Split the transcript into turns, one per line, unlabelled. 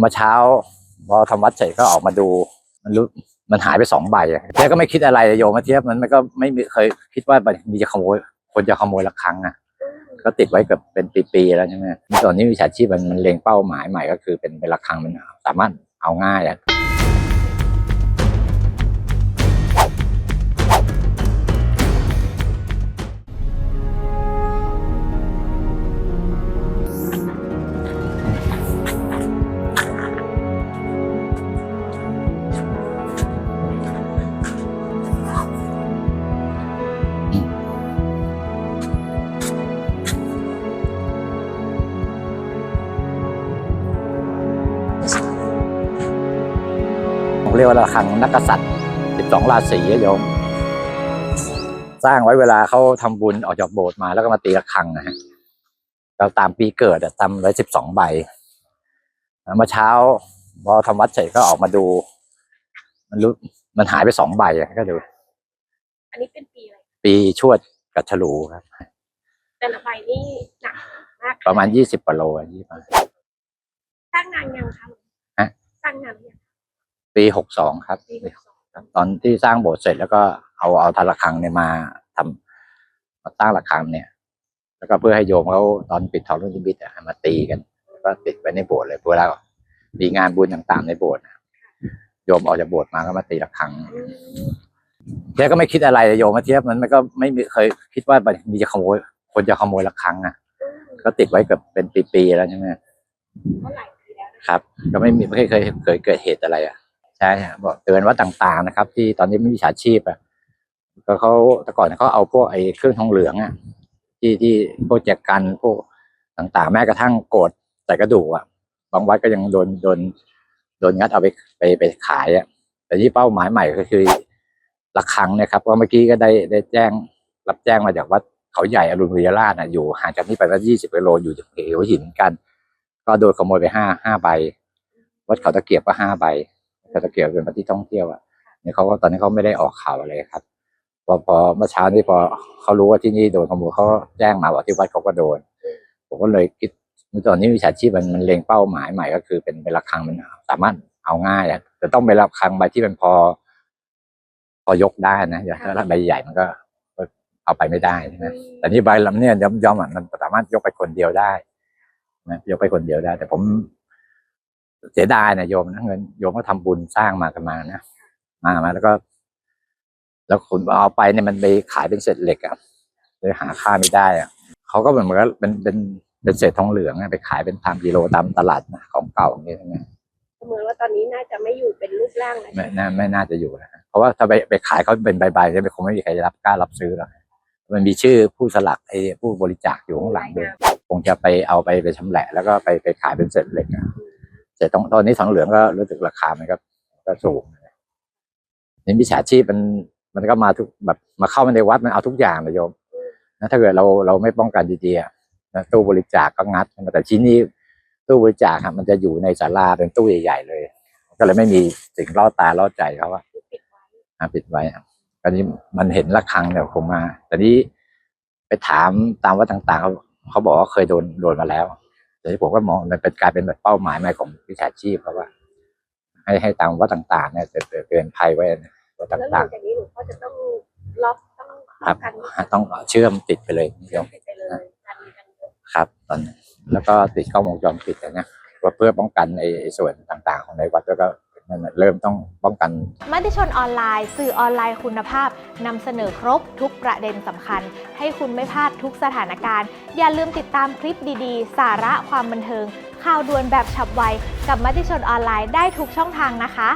เมื่อเช้าพอทำวัดเสร็จก็ออกมาดู มันรู้มันหายไปสองใบอะเทียก็ไม่คิดอะไรโยมาเทียบมันมันก็ไม่เคยคิดว่ามันมีจะขโมยคนจะขโมยละครั้งอะก็ติดไว้เกับเป็นปีๆแล้วใช่ไหมตอนนี้วิชาชีพมันมันเล็งเป้าหมายใหม่ก็คือเป็นเป็นระฆังมันสามารถเอาง่ายอะ เรียกว่าระฆังนักกษัตริย์12 ราศีอะโยม สร้างไว้เวลาเขาทำบุญออกจากโบสถ์มาแล้วก็มาตีระฆังนะฮะเราตามปีเกิดอะทำไว้12ใบเมื่อเช้าพอทำวัดเสร็จก็ออกมาดู มันรู้มันหายไปสองใบอะก็ดู
อันนี้เป็นปีอะไร
ปีชวดกับฉลูครับ
แต่ละใบนี่หนักมาก
ประมาณ20กิโลอะยี่สิบ
สร้างนานยังคะ
ฮะ
สร้างนานยัง
ปี62ครับ
ปีหกสอง
ตอนที่สร้างโบสถ์เสร็จแล้วก็เอาเอาทาระฆังเนี่ยมาทำมาตั้งระฆังเนี่ย แล้วก็เพื่อให้โยมเขาตอนปิดทองรุ่นนิมิตอะมาตีกันแล้วก็ติดไว้ในโบสถ์เลยเวลามีงานบุญต่างๆในโบสถ์อะโยมออกจากโบสถ์มาก็มาตีระฆัง
อืม
เทียบก็ไม่คิดอะไรโยมมาเทียบมันมันก็ไม่มีเคยคิดว่ามันมีจะขโมยคนจะขโมยระฆังอะ
อืม
ก็ติดไว้เกับเป็นปีๆแล้วใช่ไหม
เท่าไหร่ปีแล้วนะครับ
ก็ไม่มีไม่เคยเคยเคยเกิดเหตุอะไรอะ ใช่บอกเตือนว่าต่างๆนะครับ ที่ตอนนี้ไม่มีฉาชีพอะก็เขาแต่ก่อนเขาเอาพวกไอ้เครื่องทองเหลืองอะที่ที่พวกแจกันพวกต่างๆ แม้กระทั่งโกดใส่กระดูกอะบางวัดก็ยังโดนโดนโดนงัดเอาไปไปไปขายอะแต่ที่เป้าหมายใหม่ก็คือระฆังเนี่ยครับก็เมื่อกี้ก็ได้ได้แจ้งรับแจ้งมาจากวัดเขาใหญ่อรุณวิยราชนะอยู่ห่างจากนี้ไปประมาณยี่สิบกิโลอยู่จากเหวหินกัน ก็โดนขโมยไปห้าห้าใบ วัดเขาตะเกียบก็ห้าใบ เขาะเกียบเป็นปฏิท่องเที่ยวอะเนี่ยเขาก็ตอนนี้เขาไม่ได้ออกข่าวอะไรครับ พอพอเมื่อเช้านี้พอเขารู้ว่าที่นี่โดนขโมยเขาแจ้งมาว่าที่วัดเขาก็โดน ผมก็เลยคิดตอนนี้วิชาชีพมันมันเล็งเป้าหมายใหม่ก็คือเป็นเป็นระฆังมันสามารถเอาง่ายอะแต่ต้องเป็นระฆังใบที่มันพอ พอยกได้นะอย่าถ้าใบใหญ่มันก็เอาไปไม่ได้ใช่ไหมแต่นี่ใบลำเนี่ยย่อมย่อมๆอะมันสามารถยกไปคนเดียวได้นะยกไปคนเดียวได้ แต่ผม เสียดายนะโยมนะเงินโยมก็ทำบุญสร้างมากันมานะมามาแล้วก็ แล้วคุณเอาไปเนี่ยมันไปขายเป็นเศษเหล็กอะเลยหาค่าไม่ได้อะเขาก็เหมือนเหมือนกับเป็นเป็นเป็นเศษทองเหลืองอะไปขายเป็นตามกิโลตามตลาดนะของเก่าอย่างเงี้ยนะ
เสมือนว่าตอนนี้น่าจะไม่อยู่เป็นรูปร่างแล้ว
ไม่น่าไม่น่าจะอยู่นะเพราะว่าถ้าไปไปขายเขาเป็นใบๆเนี่ยคงไม่มีใครรับกล้ารับซื้อหรอกมันมีชื่อผู้สลักไอ้ผู้บริจาคอยู่ข้างหลังด้วยคงจะไปเอาไปไปชำแหละ แล้วก็ไปไปขายเป็นเศษเหล็กอะ เศษตรงตอนนี้ทองเหลืองก็รู้สึกราคามันก็ก็สูงนี่มิจฉาชีพมันมันก็มาทุกแบบมาเข้ามาในวัดมันเอาทุกอย่างเลยโยมนะถ้าเกิดเราเราไม่ป้องกันดีๆอะนะตู้บริจาคก็งัดแต่ที่นี่ตู้บริจาคอะมันจะอยู่ในศาลาเป็นตู้ใหญ่ๆเลย ก็เลยไม่มีสิ่งล่อตาล่อใจเขาว่า
ปิดไว้
อะปิดไว้อะตอนนี้มันเห็นระฆังเนี่ยคงมา แต่นี้ไปถามตามวัดต่างๆเขาเขาบอกว่าเคยโดนโดนมาแล้ว แต่ที่ผมก็มองมันเป็นกลายเป็นแบบเป้าหมายใหม่ของวิชาชีพเพราะว่า ให้ให้ตามวัดต่างๆ เนี่ยเตือนเตือนภัยไว้นะวัด
แล้วหลั
ต่าง
งจากนี้หลวงพ่อจะต้องล็อกต้อง
ครับ
กัน
ๆต้องเชื่อมติดไปเลยโยม
ไปเลยกันกันเยอะ
ครับ ตอนนี้แล้วก็ติดกล้องวงจรปิดอะนะเพื่อเพื่อป้องกันไอ้ไอ้ส่วนต่างๆ ของในวัดแล้วก็ นั่นเริ่มต้องป้องกัน
มติชนออนไลน์ สื่อออนไลน์คุณภาพนำเสนอครบทุกประเด็นสำคัญ ให้คุณไม่พลาดทุกสถานการณ์ อย่าลืมติดตามคลิปดีๆ สาระความบันเทิง ข่าวด่วนแบบฉับไว กับมติชนออนไลน์ได้ทุกช่องทางนะคะ